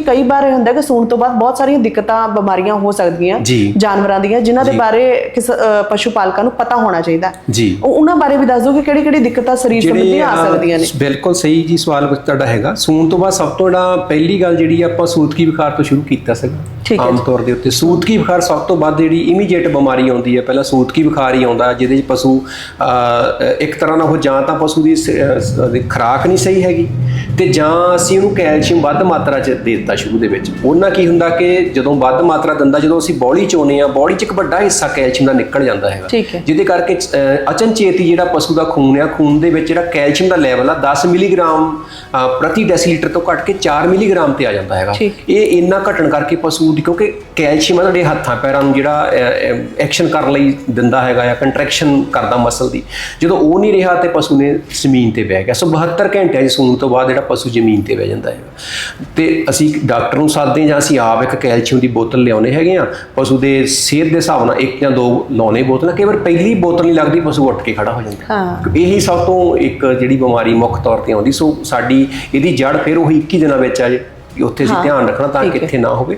ਕਈ ਵਾਰ ਇਹ ਹੁੰਦਾ ਕਿ ਸੂਣ ਤੋਂ ਬਾਅਦ ਬਹੁਤ ਸਾਰੀਆਂ ਦਿੱਕਤਾਂ ਬਿਮਾਰੀਆਂ ਹੋ ਸਕਦੀਆਂ ਜੀ। ਜਾਨਵਰਾਂ ਦੀਆਂ ਜਿਨ੍ਹਾਂ ਦੇ। ਬਾਰੇ ਕਿਸ ਅ, ਪਸ਼ੂ ਪਾਲਕਾਂ ਨੂੰ ਪਤਾ ਹੋਣਾ ਚਾਹੀਦਾ। ਜੀ। ਉਹ ਉਹਨਾਂ ਬਾਰੇ ਵੀ ਦੱਸ ਦਿਓ ਕਿ ਕਿਹੜੀ ਕਿਹੜੀ ਦਿੱਕਤਾਂ ਸਰੀਰ ਸੰਬੰਧੀ ਆ ਅਹ, ਸਕਦੀਆਂ ਨੇ। ਬਿਲਕੁਲ ਸਹੀ ਜੀ ਸਵਾਲ ਤੁਹਾਡਾ ਹੈਗਾ। ਸੂਣ ਤੋਂ ਬਾਅਦ ਸਭ ਤੋਂ ਜਿਹੜਾ ਪਹਿਲੀ ਗੱਲ ਜਿਹੜੀ ਆਪਾਂ ਸੂਤਕੀ ਬੁਖਾਰ ਤੋਂ ਸ਼ੁਰੂ ਕੀਤਾ ਸੀਗਾ ਠੀਕ ਹੈ ਆਮ ਤੌਰ ਦੇ ਉੱਤੇ। ਸੂਤਕੀ ਬੁਖਾਰ ਸਭ ਤੋਂ ਵੱਧ ਜਿਹੜੀ ਇਮੀਡੀਏਟ ਬਿਮਾਰੀ ਆਉਂਦੀ ਹੈ। ਪਹਿਲਾਂ ਸੂਤਕੀ ਬੁਖਾਰ ਹੀ ਆਉਂਦਾ ਜਿਹਦੇ 'ਚ ਪਸ਼ੂ ਅਹ, ਇੱਕ ਤਰ੍ਹਾਂ ਨਾਲ ਉਹ ਜਾਂ ਤਾਂ ਪਸ਼ੂ ਦੀ ਸ- ਅਹ, ਖੁਰਾਕ ਨਹੀਂ ਸਹੀ ਹੈਗੀ। ਤੇ ਜਾਂ ਅਸੀਂ ਉਹਨੂੰ ਕੈਲਸ਼ੀਅਮ ਵੱਧ ਮਾਤਰਾ 'ਚ ਦੇ ਦਿੱਤਾ ਸ਼ੁਰੂ ਦੇ ਵਿੱਚ। ਉਹਨਾਂ ਕੀ ਹੁੰਦਾ ਕਿ ਜਦੋਂ ਵੱਧ ਮਾਤਰਾ ਦਿੰਦਾ ਜਦੋਂ ਅਸੀਂ ਬੋਡੀ 'ਚ ਆਉਂਦੇ ਆ ਬੋਡੀ 'ਚ ਇੱਕ ਵੱਡਾ ਹਿੱਸਾ ਕੈਲਸ਼ੀਅਮ ਦਾ ਨਿਕਲ ਜਾਂਦਾ ਹੈਗਾ। ਜਿਹਦੇ ਕਰਕੇ ਅਚਨਚੇਤ ਜਿਹੜਾ ਪਸ਼ੂ ਦਾ ਖੂਨ ਆ ਖੂਨ ਦੇ ਵਿੱਚ ਜਿਹੜਾ ਕੈਲਸ਼ੀਅਮ ਦਾ ਲੈਵਲ ਆ 10 ਮਿਲੀਗ੍ਰਾਮ ਪ੍ਰਤੀ ਡੈਸੀਲੀਟਰ ਤੋਂ ਘਟ ਕੇ 4 ਮਿਲੀਗ੍ਰਾਮ ਤੇ ਆ ਜਾਂਦਾ ਹੈਗਾ। ਇਹ ਇੰਨਾ ਘਟਣ ਕਰਕੇ ਪਸ਼ੂ ਦੀ ਕਿਉਂਕਿ ਕੈਲਸ਼ੀਅਮ ਆ ਤੁਹਾਡੇ ਹੱਥਾਂ ਪੈਰਾਂ ਨੂੰ ਜਿਹੜਾ ਐਕਸ਼ਨ ਕਰਨ ਲਈ ਦਿੰਦਾ ਹੈਗਾ ਜਾਂ ਕੰਟਰੈਕਸ਼ਨ ਕਰਦਾ ਮਸਲ ਦੀ। ਜਦੋਂ ਉਹ ਨਹੀਂ ਰਿਹਾ ਤੇ ਪਸ਼ੂ ਨੇ ਜ਼ਮੀਨ ਤੇ ਬਹਿ ਗਿਆ। ਸੋ 72 ਘੰਟਿਆਂ ਦੀ ਸੂਣ ਤੋਂ ਬਾਅਦ ਜਿਹੜਾ ਪਸ਼ੂ ਜ਼ਮੀਨ ਤੇ ਬਹਿ ਜਾਂਦਾ ਹੈਗਾ ਤੇ ਅਸੀਂ ਡਾਕਟਰ ਨੂੰ ਸੱਦਦੇ ਹਾਂ ਜਾਂ ਅਸੀਂ ਆਪ ਇੱਕ ਕੈਲਸ਼ੀਅਮ ਦੀ ਬੋਤਲ ਲਿਆਉਨੇ ਹੈਗੇ ਆ ਪਸ਼ੂ ਦੇ ਸਿਹਤ ਦੇ ਹਿਸਾਬ ਨਾਲ ਇੱਕ ਜਾਂ ਦੋ ਲਾਉਣੇ ਬੋਤਲਾਂ ਕਈ ਵਾਰ ਪਹਿਲੀ ਬੋਤਲ ਨਹੀਂ ਲੱਗਦੀ ਪਸ਼ੂ ਉੱਠ ਕੇ ਖੜਾ ਹੋ ਜਾਂਦਾ ਹਾਂ। ਇਹੀ ਸਭ ਤੋਂ ਇੱਕ ਜਿਹੜੀ ਬਿਮਾਰੀ ਮੁੱਖ ਤੌਰ ਤੇ ਆਉਂਦੀ ਸੋ ਸਾਡੀ ਇਹਦੀ ਜੜ ਫਿਰ ਉਹੀ 21 ਦਿਨਾਂ ਵਿੱਚ ਆ ਜੇ ਉੱਥੇ ਅਸੀਂ ਹਾਂ, ਧਿਆਨ ਰੱਖਣਾ ਤਾਂ ਕਿ ਹੈ। ਇੱਥੇ ਨਾ ਹੋਵੇ।